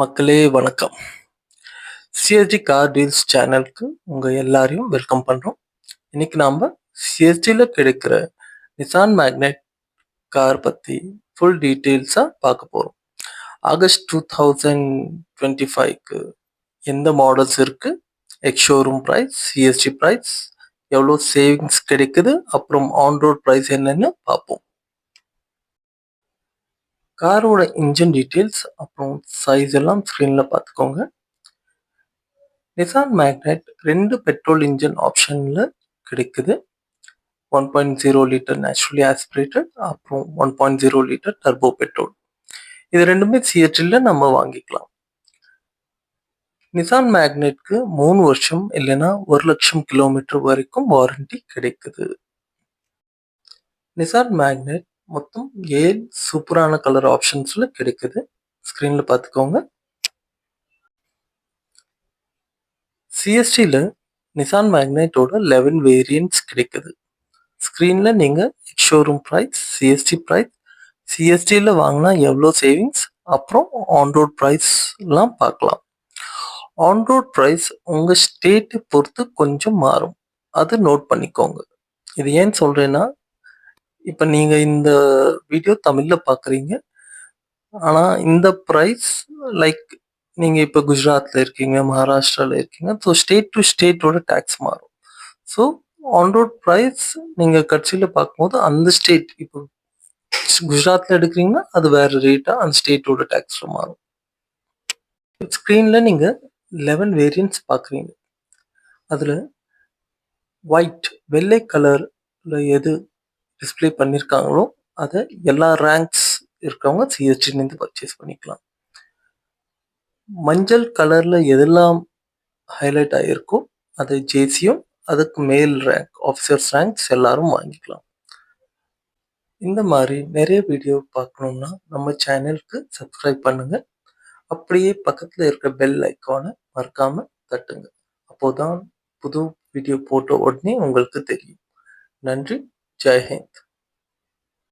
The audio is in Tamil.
மக்களே வணக்கம். சிஎஸ்டி கார் டீல்ஸ் சேனலுக்கு உங்கள் எல்லாரையும் வெல்கம் பண்ணுறோம் இன்னைக்கு நாம் சிஎஸ்டியில் கிடைக்கிற நிசான் மேக்னெட் கார் பற்றி ஃபுல் டீட்டெயில்ஸாக பார்க்க போகிறோம் ஆகஸ்ட் டூ தௌசண்ட் டுவெண்ட்டி ஃபைவ்க்கு எந்த மாடல்ஸ் இருக்குது ex showroom price CSD price எவ்வளோ சேவிங்ஸ் கிடைக்குது? அப்புறம் ஆன் ரோட் ப்ரைஸ் என்னென்னு பார்ப்போம். காரோட இன்ஜின் டீட்டெயில்ஸ் அப்புறம் சைஸ் எல்லாம் ஸ்க்ரீனில் பார்த்துக்கோங்க. நிசான் மேக்னெட் ரெண்டு பெட்ரோல் இன்ஜின் ஆப்ஷனில் கிடைக்குது. One point zero litre naturally aspirated அப்புறம் one point zero litre turbo petrol இது ரெண்டுமே சிஎட்டில் நம்ம வாங்கிக்கலாம். நிசான் மேக்னெட்க்கு மூணு வருஷம் இல்லைன்னா ஒரு லட்சம் கிலோமீட்டர் வரைக்கும் வாரண்டி கிடைக்குது. நிசான் மேக்னெட் மொத்தம் ஏழு சூப்பரான கலர் ஆப்ஷன்ஸ்ல கிடைக்குது. ஸ்க்ரீனில் பார்த்துக்கோங்க சிஎஸ்டியில் நிசான் மேக்னெட்டோட லெவன் வேரியன்ட்ஸ் கிடைக்குது. ஸ்க்ரீனில் நீங்கள் ஷோரூம் ப்ரைஸ் சிஎஸ்டி ப்ரைஸ் சிஎஸ்டியில் வாங்கினா எவ்வளோ சேவிங்ஸ் அப்புறம் ஆன்ரோட் ப்ரைஸ்லாம் பார்க்கலாம் ஆன்ரோட் ப்ரைஸ் உங்கள் ஸ்டேட்டை பொறுத்து கொஞ்சம் மாறும். அது நோட் பண்ணிக்கோங்க. இது ஏன் சொல்கிறேன்னா இப்போ நீங்கள் இந்த வீடியோ தமிழில் பார்க்குறீங்க ஆனால் இந்த ப்ரைஸ் லைக் நீங்கள் இப்போ குஜராத்தில் இருக்கீங்க மகாராஷ்டிராவில் இருக்கீங்க ஸோ ஸ்டேட் டு ஸ்டேட்டோட டேக்ஸ் மாறும். ஸோ ஆன் ரோட் ப்ரைஸ் நீங்கள் கட்சியில் பார்க்கும்போது அந்த ஸ்டேட் இப்போ குஜராத்தில் எடுக்கிறீங்கன்னா அது வேறு ரேட்டாக அந்த ஸ்டேட்டோட டேக்ஸில் மாறும். ஸ்க்ரீனில் நீங்கள் லெவன் வேரியன்ட்ஸ் பார்க்குறீங்க அதில் ஒயிட் வெள்ளை கலரில் எது டிஸ்பிளே பண்ணியிருக்காங்களோ அதை எல்லா ரேங்க்ஸ் இருக்கிறவங்க சிஎஸ்டிலேருந்து பர்ச்சேஸ் பண்ணிக்கலாம். மஞ்சள் கலரில் எதெல்லாம் ஹைலைட் ஆகிருக்கோ அது ஜேசியும் அதுக்கு மேல் ரேங்க் ஆஃபீஸர்ஸ் ரேங்க்ஸ் எல்லாரும் வாங்கிக்கலாம். இந்த மாதிரி நிறைய வீடியோ பார்க்கணுன்னா நம்ம சேனலுக்கு சப்ஸ்கிரைப் பண்ணுங்கள் அப்படியே பக்கத்தில் இருக்க பெல் ஐக்கானை மறக்காமல் தட்டுங்க. அப்போதான் புது வீடியோ போட்ட உடனே உங்களுக்கு தெரியும். நன்றி. ஜெய் ஹிந்த்.